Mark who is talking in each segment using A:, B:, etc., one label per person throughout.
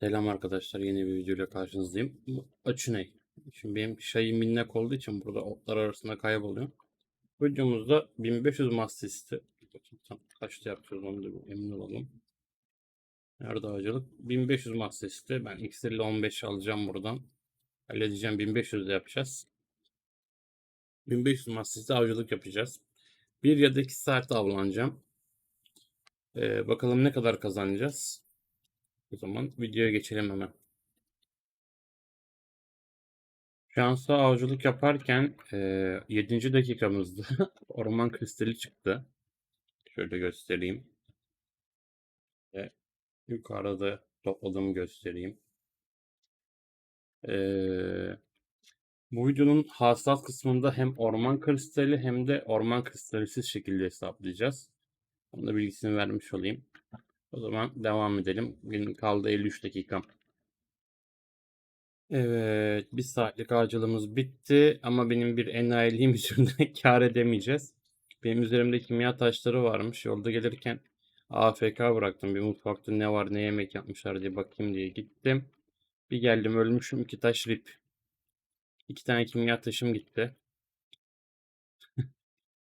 A: Selam arkadaşlar yeni bir videoyla karşınızdayım. Bu açı ne? Şimdi benim şayım minnak olduğu için burada otlar arasında kayboluyor. Videomuzda 1500 mastisti. Tam kaçta yapacağız onu da emin olalım. Nerede avcılık? 1500 mastisti. Ben iksir ile 15 alacağım buradan. Halledeceğim 1500 de yapacağız. 1500 mastisti avcılık yapacağız. 1 ya da 2 saat avlanacağım. Ee, bakalım ne kadar kazanacağız. O zaman videoya geçelim hemen. Şansa avcılık yaparken eee 7. dakikamızda orman kristali çıktı. Şöyle göstereyim. Ve yukarıda topladığımı göstereyim. Eee, bu videonun hasılat kısmında hem orman kristali hem de orman kristalisiz şekilde hesaplayacağız. Onun da bilgisini vermiş olayım. O zaman devam edelim. Benim kaldı 53 dakikam. Evet, bir saatlik avcılığımız bitti ama benim bir enayiliğim yüzünden kâr edemeyeceğiz. Benim üzerimde kimya taşları varmış. Yolda gelirken AFK bıraktım. Bir mutfakta ne var ne yemek yapmışlar diye bakayım diye gittim. Bir geldim ölmüşüm iki taş rip. İki tane kimya taşım gitti.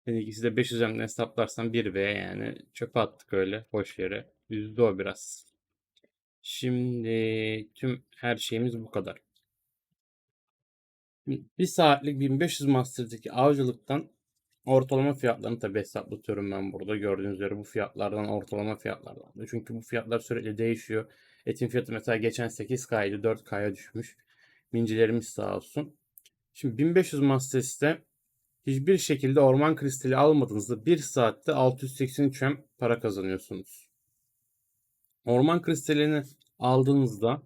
A: Yani ikisi de 5 üzerinden hesaplarsam 1 V yani çöpe attık öyle boş yere. Üzdü o biraz. Şimdi tüm her şeyimiz bu kadar. Bir saatlik 1500 Master'daki avcılıktan ortalama fiyatlarını tabi hesaplatıyorum ben burada. Gördüğünüz üzere bu fiyatlardan ortalama fiyatlardan. Çünkü bu fiyatlar sürekli değişiyor. Etin fiyatı mesela geçen 8K'ydı 4K'ya düşmüş. Mincilerimiz sağ olsun. Şimdi 1500 Master'ste hiçbir şekilde orman kristali almadığınızda 1 saatte 683 M para kazanıyorsunuz. Orman kristalini aldığınızda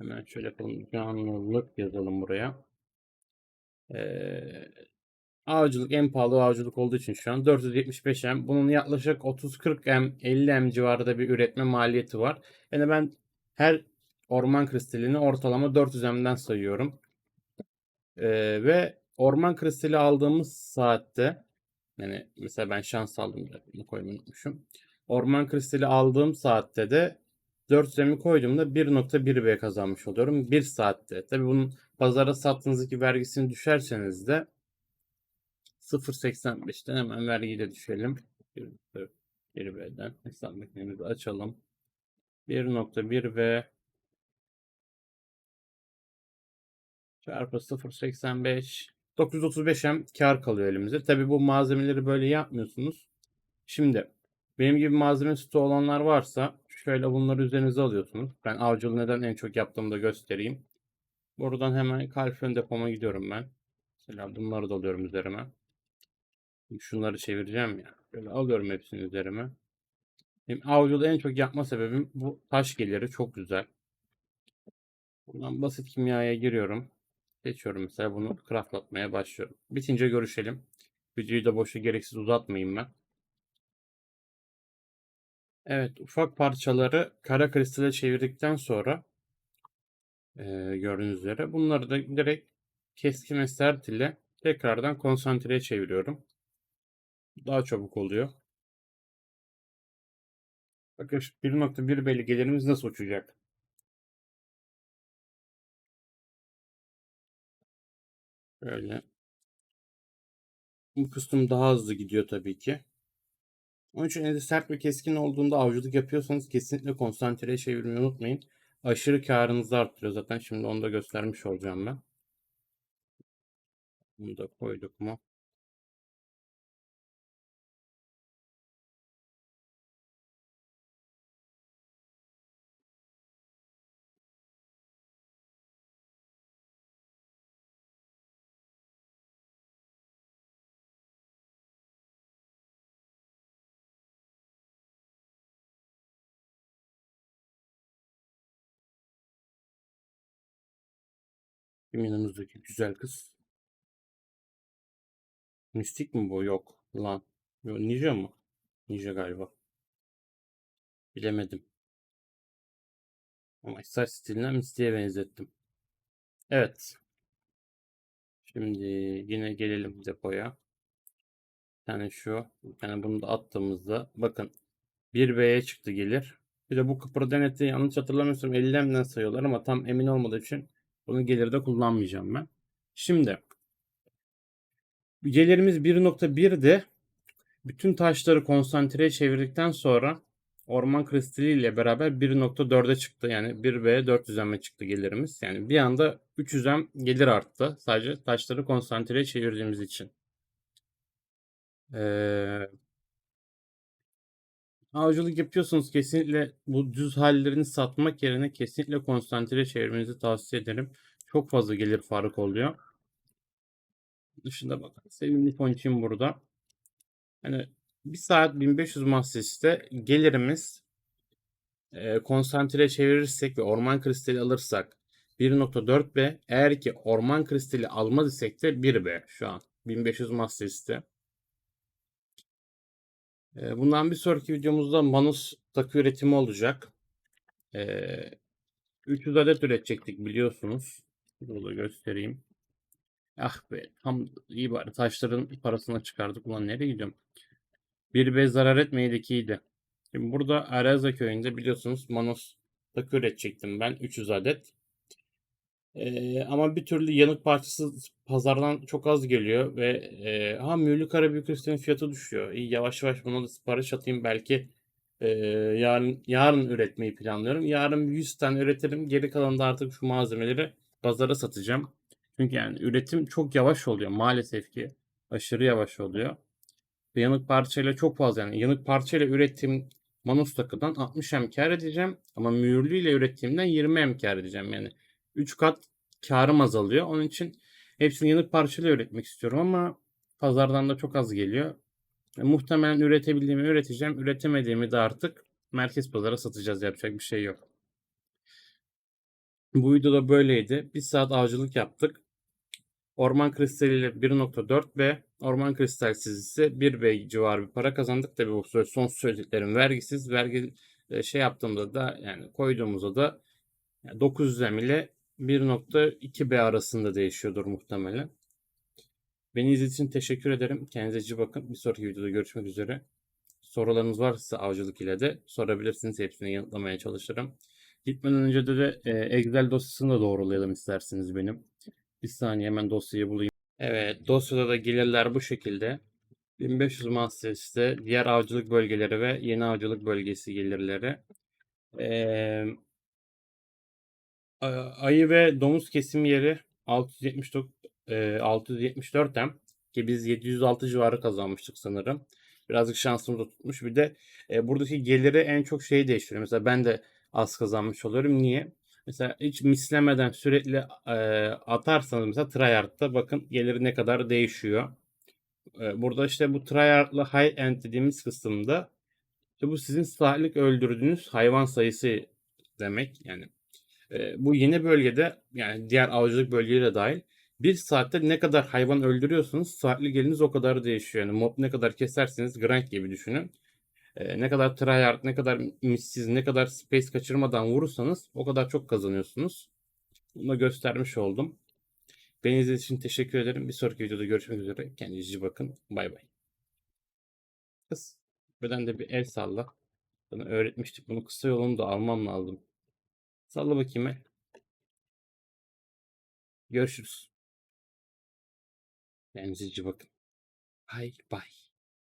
A: Hemen şöyle yapalım. Canlılık yazalım buraya. Ee, avcılık en pahalı avcılık olduğu için şu an 475 M. Bunun yaklaşık 30-40 M, 50 M civarında bir üretme maliyeti var. Yani ben her orman kristalini ortalama 400 M'den sayıyorum. Ee, ve orman kristali aldığımız saatte yani mesela ben şans aldım. Bunu koymayı unutmuşum. Orman kristali aldığım saatte de 4 zemi koyduğumda 1.1B kazanmış oluyorum 1 saatte. Tabi bunun pazara sattığınızdaki vergisini düşerseniz de 0.85'ten hemen vergiyi de düşelim. 1.1B'den hesap makinemizi açalım. 1.1B çarpı 0.85 935M kar kalıyor elimize. Tabi bu malzemeleri böyle yapmıyorsunuz. Şimdi benim gibi malzeme stoğu olanlar varsa şöyle bunları üzerinize alıyorsunuz. Ben avcılığı neden en çok yaptığımı da göstereyim. Buradan hemen kalfen depoma gidiyorum ben. Mesela bunları da alıyorum üzerime. Şunları çevireceğim ya. Böyle alıyorum hepsini üzerime. Benim avcılığı en çok yapma sebebim bu taş geliri çok güzel. Buradan basit kimyaya giriyorum. Seçiyorum mesela bunu craftlatmaya başlıyorum. Bitince görüşelim. Videoyu da boşu gereksiz uzatmayayım ben. Evet, ufak parçaları kara kristale çevirdikten sonra e, gördüğünüz üzere bunları da direkt keskin ve sert ile tekrardan konsantreye çeviriyorum. Daha çabuk oluyor. Bakın 1.1 belgelerimiz nasıl uçacak? Böyle. Bu kısım daha hızlı gidiyor tabii ki. Onun için elde sert ve keskin olduğunda avcılık yapıyorsanız kesinlikle konsantreye çevirmeyi unutmayın. Aşırı karınızı arttırıyor zaten. Şimdi onu da göstermiş olacağım ben. Bunu da koyduk mu? Kim yanımızdaki güzel kız? Mistik mi bu? Yok. Lan. Yo, Ninja mı? Ninja galiba. Bilemedim. Ama saç stilinden Mystic'e benzettim. Evet. Şimdi yine gelelim depoya. Tane şu. Tane bunu da attığımızda bakın 1B'ye çıktı gelir. Bir de bu kıpırdayan eti yanlış hatırlamıyorsam 50 emden sayıyorlar ama tam emin olmadığı için bunu gelirde kullanmayacağım ben. Şimdi gelirimiz 1.1'de bütün taşları konsantreye çevirdikten sonra orman kristali ile beraber 1.4'e çıktı. Yani 1 4 üzeme çıktı gelirimiz. Yani bir anda 3 üzem gelir arttı. Sadece taşları konsantreye çevirdiğimiz için. Ee, avcılık yapıyorsunuz kesinlikle bu düz hallerini satmak yerine kesinlikle konsantre çevirmenizi tavsiye ederim. Çok fazla gelir fark oluyor. Dışında bakın sevimli ponçim burada. Hani bir saat 1500 mahsiste gelirimiz e, konsantre çevirirsek ve orman kristali alırsak 1.4B eğer ki orman kristali almaz isek de 1B şu an 1500 mahsiste. Bundan bir sonraki videomuzda Manus takı üretimi olacak. E, 300 adet üretecektik biliyorsunuz. Burada göstereyim. Ah be tam iyi bari taşların parasını çıkardık. Ulan nereye gidiyorum? Bir be zarar etmeydik iyiydi. Şimdi burada Araza köyünde biliyorsunuz Manos takı üretecektim ben 300 adet. Ee, ama bir türlü yanık parçası pazardan çok az geliyor ve e, ha mühürlü karabük kristalin fiyatı düşüyor. İyi, yavaş yavaş buna da sipariş atayım belki e, yarın yarın üretmeyi planlıyorum. Yarın 100 tane üretirim. Geri kalan da artık şu malzemeleri pazara satacağım. Çünkü yani üretim çok yavaş oluyor maalesef ki. Aşırı yavaş oluyor. Ve yanık parçayla çok fazla yani yanık parçayla ürettiğim Manus takıdan 60 M kar edeceğim. Ama mühürlü ile ürettiğimden 20 M kar edeceğim. Yani 3 kat karım azalıyor. Onun için hepsini yanık parçayla üretmek istiyorum ama pazardan da çok az geliyor. E, muhtemelen üretebildiğimi üreteceğim. Üretemediğimi de artık merkez pazara satacağız. Yapacak bir şey yok. Bu videoda böyleydi. Bir saat avcılık yaptık. Orman kristali ile 1.4 ve orman kristalsiz ise 1 B civarı bir para kazandık. Tabii bu son söylediklerim vergisiz. Vergi e, şey yaptığımda da yani koyduğumuzda da 900 M ile 1.2 B arasında değişiyordur muhtemelen. Beni izlediğiniz için teşekkür ederim. Kendinize iyi bakın. Bir sonraki videoda görüşmek üzere. Sorularınız varsa avcılık ile de sorabilirsiniz. Hepsini yanıtlamaya çalışırım. Gitmeden önce de, de e, Excel dosyasını da doğrulayalım isterseniz benim. Bir saniye hemen dosyayı bulayım. Evet dosyada da gelirler bu şekilde. 1500 Masters'te diğer avcılık bölgeleri ve yeni avcılık bölgesi gelirleri. Ee, ayı ve domuz kesim yeri 674 e, 674 M ki biz 706 civarı kazanmıştık sanırım. Birazcık şansımız tutmuş. Bir de e, buradaki geliri en çok şey değiştiriyor. Mesela ben de az kazanmış oluyorum. Niye? Mesela hiç mislemeden sürekli e, atarsanız mesela tryhard'da bakın geliri ne kadar değişiyor. E, burada işte bu tryhard'la high end dediğimiz kısımda işte bu sizin sahiplik öldürdüğünüz hayvan sayısı demek. Yani bu yeni bölgede yani diğer avcılık bölgeleri dahil bir saatte ne kadar hayvan öldürüyorsunuz saatlik geliniz o kadar değişiyor. Yani mob ne kadar keserseniz grind gibi düşünün. Ne kadar tryhard, ne kadar missiz, ne kadar space kaçırmadan vurursanız o kadar çok kazanıyorsunuz. Bunu da göstermiş oldum. Beni izlediğiniz için teşekkür ederim. Bir sonraki videoda görüşmek üzere. Kendinize bakın. Bay bay. Kız. Beden de bir el salla. Bana öğretmiştik. Bunu kısa yolunu da almam lazım. Salla bakayım el. Görüşürüz. Kendinize iyi bakın. Bye bye.